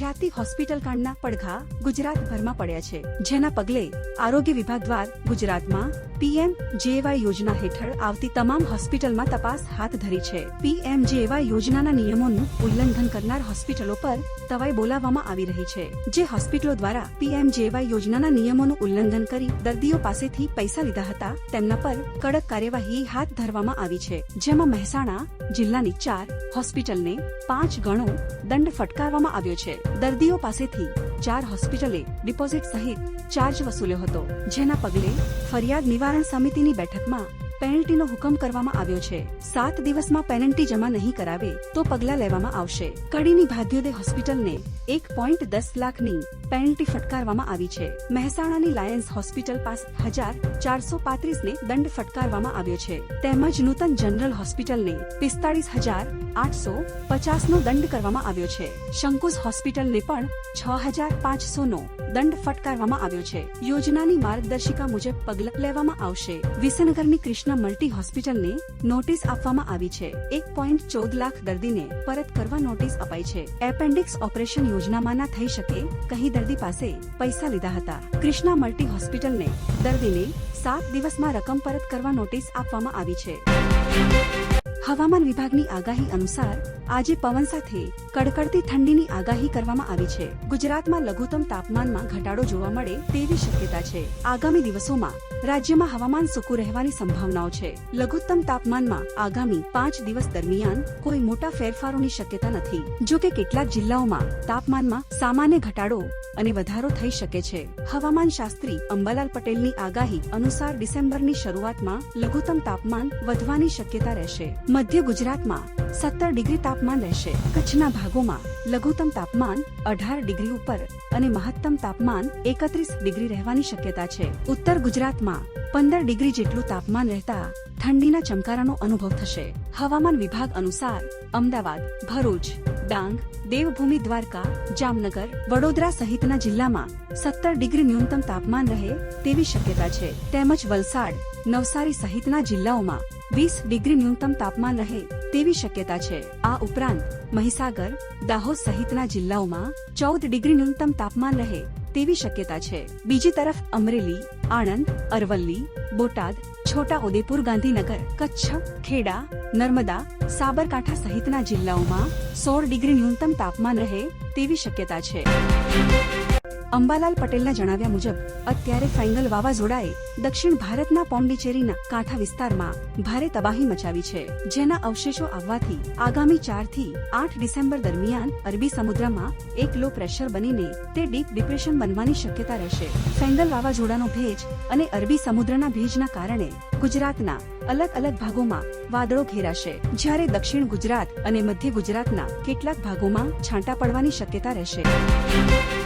ખ્યાતિ હોસ્પિટલ કાંડના પડઘા ગુજરાતભરમાં પડ્યા છે. જેના પગલે આરોગ્ય વિભાગ દ્વારા ગુજરાતમાં પીએમ જેવાય યોજના હેઠળ આવતી તમામ હોસ્પિટલમાં તપાસ હાથ ધરી છે. પીએમ જેવાય યોજનાના નિયમોનું ઉલ્લંઘન કરનાર હોસ્પિટલો પર તવાઈ બોલાવવામાં આવી રહી છે. જે હોસ્પિટલો દ્વારા પીએમ જેવાય યોજનાના નિયમોનું ઉલ્લંઘન કરી દર્દીઓ પાસેથી પૈસા લીધા હતા, તેમના પર કડક કાર્યવાહી હાથ ધરવામાં આવી છે. જેમાં મહેસાણા જિલ્લાની ચાર હોસ્પિટલને પાંચ ગણો દંડ ફટકારવામાં આવ્યો છે. દર્દીઓ પાસેથી ચાર હોસ્પિટલે ડિપોઝિટ સહિત ચાર્જ વસૂલ્યો હતો. જેના પગલે ફરિયાદ નિવારણ સમિતિની બેઠકમાં પેનલ્ટીનો હુકમ કરવામાં આવ્યો છે. સાત દિવસમાં પેનલ્ટી જમા નહીં કરાવે તો પગલાં લેવામાં આવશે. કડીની ભાગ્યોદય હોસ્પિટલને એક પોઈન્ટ દસ લાખની પેનલ્ટી ફટકારવામાં આવી છે. મહેસાણાની લાયન્સ હોસ્પિટલ પાસ હજાર ચારસો પાંત્રીસને દંડ ફટકારવામાં આવ્યો છે. તેમજ નૂતન જનરલ હોસ્પિટલને પિસ્તાળીસ હજાર આઠસો પચાસનો દંડ કરવામાં આવ્યો છે. શંકુસ હોસ્પિટલને પણ છ હજાર પાંચસોનો દંડ ફટકારવામાં આવ્યો છે. યોજનાની માર્ગદર્શિકા મુજબ પગલાં લેવામાં આવશે. વિસનગરની કૃષ્ણ મલ્ટી હોસ્પિટલને નોટિસ આપવામાં આવી છે. એક પોઈન્ટ ચૌદ લાખ દર્દીને પરત કરવા નોટિસ અપાઈ છે. એપેન્ડિક્સ ઓપરેશન યોજનામાં ના થઈ શકે કહી દર્દી પાસે પૈસા લીધા હતા. કૃષ્ણા મલ્ટી હોસ્પિટલને દર્દીને સાત દિવસમાં રકમ પરત કરવા નોટિસ આપવામાં આવી છે. હવામાન વિભાગની આગાહી અનુસાર, આજે પવન સાથે કડકડતી ઠંડીની આગાહી કરવામાં આવી છે. ગુજરાતમાં લઘુત્તમ તાપમાનમાં ઘટાડો જોવા મળે તેવી શક્યતા છે. આગામી દિવસોમાં રાજ્યમાં હવામાન સૂકું રહેવાની સંભાવનાઓ છે. લઘુત્તમ તાપમાનમાં આગામી પાંચ દિવસ દરમિયાન કોઈ મોટા ફેરફારોની શક્યતા નથી. જો કે કેટલાક જિલ્લાઓમાં તાપમાનમાં સામાન્ય ઘટાડો અને વધારો થઈ શકે છે. હવામાન શાસ્ત્રી અંબાલાલ પટેલની આગાહી અનુસાર ડિસેમ્બરની શરૂઆતમાં લઘુત્તમ તાપમાન વધવાની શક્યતા રહેશે. મધ્ય ગુજરાતમાં સત્તર ડિગ્રી તાપમાન રહેશે. કચ્છના ભાગોમાં લઘુત્તમ તાપમાન અઢાર ડિગ્રી ઉપર અને મહત્તમ તાપમાન એકત્રીસ ડિગ્રી રહેવાની શક્યતા છે. ઉત્તર ગુજરાતમાં પંદર ડિગ્રી જેટલું તાપમાન રહેતા ઠંડીના ચમકારાનો અનુભવ થશે. હવામાન વિભાગ અનુસાર અમદાવાદ, ભરૂચ, ડાંગ, દેવભૂમિ, દ્વારકા, જામનગર, વડોદરા સહિતના જિલ્લામાં સત્તર ડિગ્રી ન્યૂનતમ તાપમાન રહે તેવી શક્યતા છે. તેમજ વલસાડ, નવસારી સહિતના જિલ્લાઓમાં વીસ ડિગ્રી ન્યૂનતમ તાપમાન રહે તેવી શક્યતા છે. આ ઉપરાંત, મહીસાગર, દાહોદ સહિતના જિલ્લાઓમાં ચૌદ ડિગ્રી ન્યૂનતમ તાપમાન રહે તેવી શક્યતા છે. બીજી તરફ, અમરેલી, આણંદ, અરવલ્લી, બોટાદ છોટા ઉદેપુર ગાંધીનગર, કચ્છ, ખેડા, નર્મદા, સાબરકાંઠા સહિતના જિલ્લાઓમાં સોળ ડિગ્રી ન્યૂનતમ તાપમાન રહે તેવી શક્યતા છે. અંબાલાલ પટેલના જણાવ્યા મુજબ, અત્યારે ફેંગલ વાવાઝોડાએ દક્ષિણ ભારતના પોંડિચેરીના કાંઠા વિસ્તારમાં ભારે તબાહી મચાવી છે, જેના અવશેષો આવવાથી આગામી ચારથી આઠ ડિસેમ્બર દરમિયાન અરબી સમુદ્રમાં એક લો પ્રેશર બનીને તે ડીપ ડિપ્રેશન બનવાની શક્યતા રહેશે. ફેંગલ વાવાઝોડાનો ભેજ અને અરબી સમુદ્રના ભેજના કારણે ગુજરાતના અલગ અલગ ભાગોમાં વાદળો ઘેરાશે, જ્યારે દક્ષિણ ગુજરાત અને મધ્ય ગુજરાતના કેટલાક ભાગોમાં છાંટા પડવાની શક્યતા રહેશે.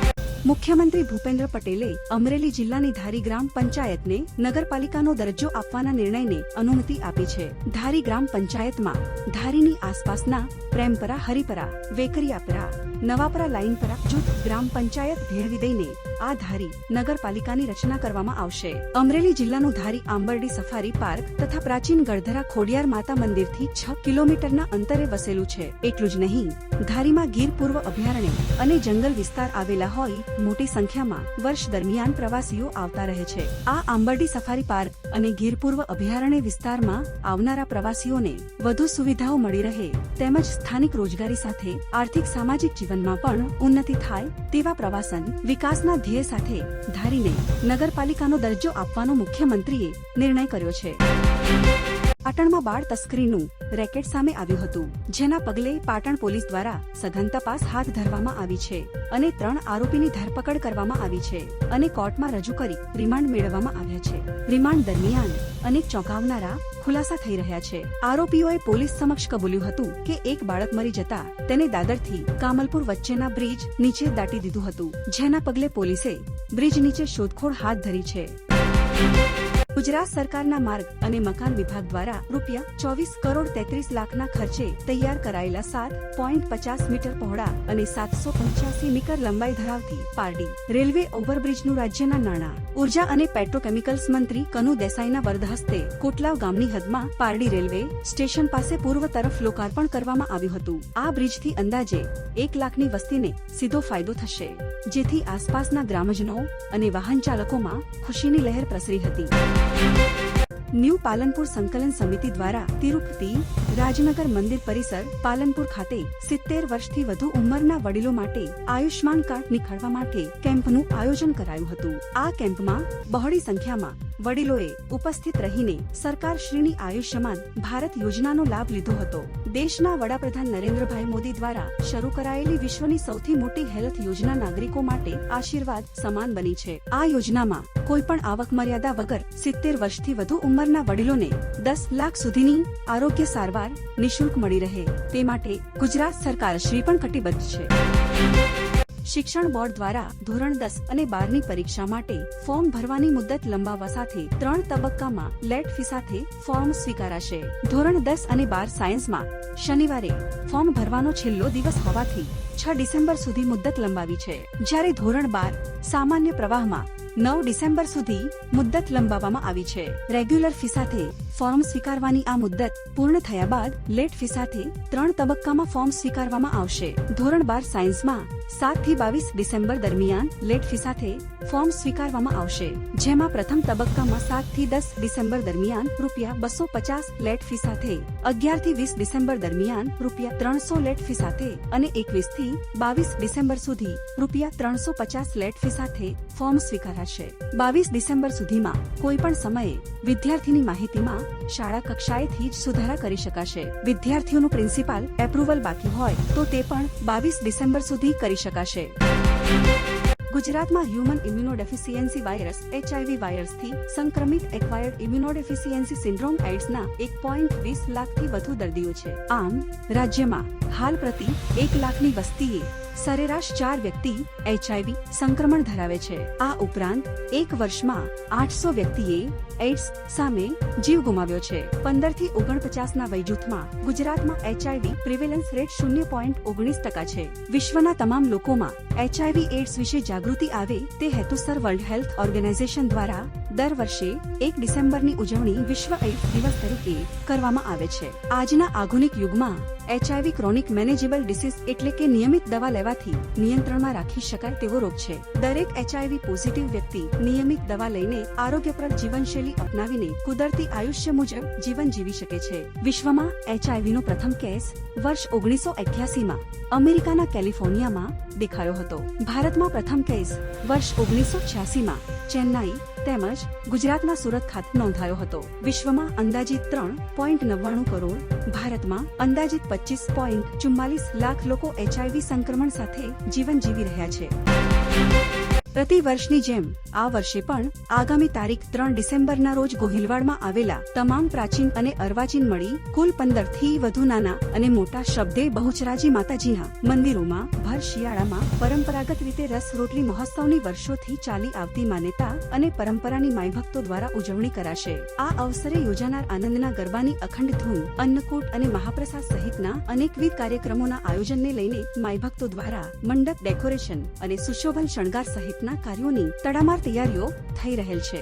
મુખ્યમંત્રી ભૂપેન્દ્ર પટેલે અમરેલી જિલ્લાની ધારી ગ્રામ પંચાયતને નગરપાલિકાનો દરજ્જો આપવાના નિર્ણયને અનુમતિ આપી છે. ધારી ગ્રામ પંચાયતમાં ધારીની આસપાસના પ્રેમપરા હરિપરા વેકરિયાપરા નવાપરા લાઈનપરા જૂથ ગ્રામ પંચાયત ભેળવી દઈને આ ધારી નગરપાલિકાની રચના કરવામાં આવશે અમરેલી જિલ્લાનું ધારી આંબરડી સફારી પાર્ક તથા પ્રાચીન ગળધરા ખોડિયાર માતા મંદિરથી છ કિલોમીટરના અંતરે વસેલું છે. એટલું જ નહીં, ધારીમાં ગીર પૂર્વ અભયારણ્ય અને જંગલ વિસ્તાર આવેલા હોય, મોટી સંખ્યામાં વર્ષ દરમિયાન પ્રવાસીઓ આવતા રહે છે. આ આંબરડી સફારી પાર્ક અને ગીર પૂર્વ અભયારણ્ય વિસ્તારમાં આવનારા પ્રવાસીઓને વધુ સુવિધાઓ મળી રહે, તેમજ સ્થાનિક રોજગારી સાથે, આર્થિક સામાજિક જીવનમાં પણ ઉન્નતિ થાય તેવા પ્રવાસન વિકાસના ધ્યેય સાથે ધારીને નગરપાલિકાનો દરજ્જો આપવાનો મુખ્યમંત્રીએ નિર્ણય કર્યો છે. પાટણમાં બાળ તસ્કરીનું રેકેટ સામે આવ્યું હતું, જેના પગલે પાટણ પોલીસ દ્વારા સઘન તપાસ હાથ ધરવામાં આવી છે અને ત્રણ આરોપીની ધરપકડ કરવામાં આવી છે અને કોર્ટમાં રજૂ કરી રિમાન્ડ મેળવવામાં આવ્યા છે. રિમાન્ડ દરમિયાન અનેક ચોંકાવનારા ખુલાસા થઈ રહ્યા છે. આરોપીઓએ પોલીસ સમક્ષ કબૂલ્યું હતું કે એક બાળક મરી જતા તેને દાદરથી કામલપુર વચ્ચેના બ્રિજ નીચે દાટી દીધું હતું, જેના પગલે પોલીસે બ્રિજ નીચે શોધખોળ હાથ ધરી છે. ગુજરાત સરકારના માર્ગ અને મકાન વિભાગ દ્વારા રૂપિયા ચોવીસ કરોડ તેત્રીસ લાખના ખર્ચે તૈયાર કરાયેલા સાત પોઈન્ટ પચાસ મીટર પહોળા અને સાતસો પંચ્યાસી મીટર લંબાઈ ધરાવતી પારડી રેલવે ઓવરબ્રિજનું રાજ્યના નાણાં. ઊર્જા અને પેટ્રોકેમિકલ્સ મંત્રી કનુ દેસાઈના વરદહસ્તે કોટલાવ ગામની હદમાં પારડી રેલવે સ્ટેશન પાસે પૂર્વ તરફ લોકાર્પણ કરવામાં આવ્યું હતું. આ બ્રિજથી અંદાજે એક લાખની વસ્તીને સીધો ફાયદો થશે, જેથી આસપાસના ગ્રામજનો અને વાહન ચાલકોમાં ખુશીની લહેર પ્રસરી હતી. ન્યૂ પાલનપુર સંકલન સમિતિ દ્વારા તિરુપતિ રાજનગર મંદિર પરિસર પાલનપુર ખાતે સિત્તેર વર્ષથી વધુ ઉંમરના વડીલો માટે આયુષ્માન કાર્ડ નીકાળવા માટે કેમ્પનું આયોજન કરાયું હતું. આ કેમ્પમાં બહોળી સંખ્યામાં વડીલોએ ઉપસ્થિત રહીને સરકાર શ્રીની આયુષ્યમાન ભારત યોજનાનો લાભ લીધો હતો. દેશના વડાપ્રધાન નરેન્દ્રભાઈ મોદી દ્વારા શરૂ કરાયેલી વિશ્વની સૌથી મોટી હેલ્થ યોજના નાગરિકો માટે આશીર્વાદ સમાન બની છે. આ યોજનામાં કોઈ પણ આવક મર્યાદા વગર સિત્તેર વર્ષથી વધુ ઉંમરના વડીલોને દસ લાખ સુધીની આરોગ્ય સારવાર નિશુલ્ક મળી રહે. તે માટે ગુજરાત સરકાર શ્રી પણ કટિબદ્ધ છે. શિક્ષણ બોર્ડ દ્વારા ધોરણ દસ અને બારની પરીક્ષા માટે ફોર્મ ભરવાની મુદત લંબાવવા સાથે ત્રણ તબક્કામાં લેટ ફી સાથે ફોર્મ સ્વીકારાશે. ધોરણ દસ અને બાર સાયન્સમાં શનિવારે ફોર્મ ભરવાનો છેલ્લો દિવસ હોવાથી છ ડિસેમ્બર સુધી મુદત લંબાવી છે. જ્યારે ધોરણ બાર સામાન્ય પ્રવાહમાં નવ ડિસેમ્બર સુધી મુદ્દત લંબાવવામાં આવી છે. રેગ્યુલર ફી સાથે ફોર્મ સ્વીકારવાની આ મુદ્દત પૂર્ણ થયા બાદ લેટ ફી સાથે ત્રણ તબક્કામાં ફોર્મ સ્વીકારવામાં આવશે. ધોરણ બાર સાયન્સમાં સાતથી બાવીસ ડિસેમ્બર દરમિયાન લેટ ફી સાથે ફોર્મ સ્વીકારવામાં આવશે, જેમાં પ્રથમ તબક્કામાં સાતથી દસ ડિસેમ્બર દરમિયાન રૂપિયા બસો પચાસ લેટ ફી સાથે અગિયારથી વીસ ડિસેમ્બર દરમિયાન રૂપિયા ત્રણસો લેટ ફી સાથે અને એકવીસથી બાવીસ ડિસેમ્બર સુધી રૂપિયા ત્રણસો પચાસ લેટ ફી સાથે ફોર્મ સ્વીકારાશે. બાવીસ ડિસેમ્બર સુધીમાં કોઈ પણ સમયે વિદ્યાર્થીની માહિતીમાં શાળા કક્ષાએથી જ સુધારા કરી શકાશે. વિદ્યાર્થીઓનું પ્રિન્સિપાલ એપ્રુવલ બાકી હોય તો તે પણ બાવીસ ડિસેમ્બર સુધી કરી શકાશે. ગુજરાતમાં હ્યુમન ઇમ્યુનોડેફિસિયન્સી વાયરસ એચઆઈવી વાયરસથી સંક્રમિત એક્વાયર્ડ ઇમ્યુનોડેફિસિયન્સી સિન્ડ્રોમ એડ્સના એક પોઈન્ટ વીસ લાખથી વધુ દર્દીઓ છે. આમ, રાજ્યમાં હાલ પ્રતિ એક લાખની વસ્તીએ સરેરાશ ચાર વ્યક્તિ એચઆઈવી સંક્રમણ ધરાવે છે. આ ઉપરાંત, એક વર્ષમાં આઠસો વ્યક્તિએ એઇડ્સ સામે જીવ ગુમાવ્યો છે. પંદરથી ઓગણપચાસના વયજૂથમાં ગુજરાતમાં એચઆઈવી પ્રિવેલન્સ રેટ શૂન્ય પોઈન્ટ ઓગણીસ ટકા છે. વિશ્વના તમામ લોકોમાં એચઆઈવી એઇડ્સ વિશે જાગૃતિ આવે તે હેતુસર વર્લ્ડ હેલ્થ ઓર્ગેનાઇઝેશન દ્વારા દર વર્ષે એક ડિસેમ્બરની ઉજવણી વિશ્વ એઇડ્સ દિવસ તરીકે કરવામાં આવે છે. આજના આધુનિક યુગમાં એચઆઈવી ક્રોનિક મેનેજેબલ ડિસીઝ એટલે કે નિયમિત દવા લેવાથી નિયંત્રણમાં રાખી શકાય તેવો રોગ છે. દરેક એચઆઈવી પોઝિટિવ વ્યક્તિ નિયમિત દવા લઈને આરોગ્યપ્રદ જીવનશૈલી અપનાવીને કુદરતી આયુષ્ય મુજબ જીવન જીવી શકે છે. વિશ્વમાં એચઆઈવી નો પ્રથમ કેસ વર્ષ ઓગણીસો માં અમેરિકાના કેલિફોર્નિયામાં દેખાયો હતો. ભારતમાં પ્રથમ કેસ વર્ષ ઓગણીસો માં ચેન્નાઈ તેમજ ગુજરાતના સુરત ખાતે નોંધાયો હતો. વિશ્વમાં અંદાજિત ત્રણ પોઈન્ટ નવ્વાણું કરોડ, ભારતમાં અંદાજિત પચીસ પોઈન્ટ ચુમ્માલીસ લાખ લોકો એચઆઈવી સંક્રમણ સાથે જીવન જીવી રહ્યા છે. પ્રતિ વર્ષની જેમ, આ વર્ષે પણ, આગામી તારીખ ત્રણ ડિસેમ્બરના રોજ ગોહિલવાડમાં આવેલા તમામ પ્રાચીન અને અર્વાચીન મળી, કુલ પંદરથી વધુ નાના અને મોટા શબ્દે બહુચરાજી માતાજીના મંદિરોમાં, ભર શિયાળામાં પરંપરાગત રીતે રસ રોટલી મહોત્સવની વર્ષોથી ચાલી આવતી માન્યતા અને પરંપરાની માયભક્તો દ્વારા ઉજવણી કરાશે. આ અવસરે યોજાનાર આનંદના ગરબાની અખંડ ધૂન, અન્નકૂટ અને મહાપ્રસાદ સહિતના અનેકવિધ કાર્યક્રમોના આયોજનને લઈને માયભક્તો દ્વારા મંડપ ડેકોરેશન અને સુશોભન શણગાર સહિતના કાર્યોની તડામાર તૈયારીઓ થઈ રહેલ છે.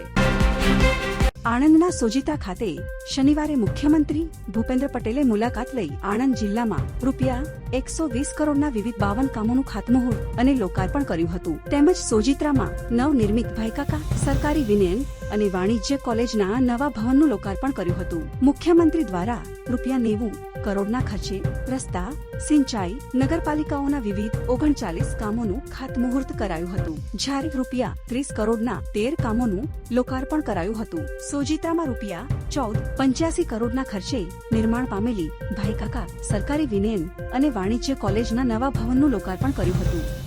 આણંદના સોજીતા ખાતે શનિવારે મુખ્યમંત્રી ભૂપેન્દ્ર પટેલે મુલાકાત લઈ આણંદ જિલ્લામાં રૂપિયા એકસો વીસ કરોડના વિવિધ બાવન કામોનું ખાતમુહૂર્ત અને લોકાર્પણ કર્યું હતું. તેમજ સોજિત્રામાં નવનિર્મિત ભાઈકાકા, સરકારી વિનયન અને વાણિજ્ય કોલેજના નવા ભવનનું લોકાર્પણ કર્યું હતું. મુખ્યમંત્રી દ્વારા રૂપિયા નેવું કરોડના ખર્ચે રસ્તા, સિંચાઈ, નગરપાલિકાઓના વિવિધ ઓગણચાલીસ કામોનું ખાતમુહૂર્ત કરાયું હતું. જ્યારે રૂપિયા ત્રીસ કરોડના તેર કામોનું લોકાર્પણ કરાયું હતું. સોજિત્રામાં રૂપિયા ચૌદ, પંચ્યાસી કરોડના ખર્ચે નિર્માણ પામેલી ભાઈકાકા સરકારી વિનયન અને વાણિજ્ય કોલેજના નવા ભવનનું લોકાર્પણ કર્યું હતું.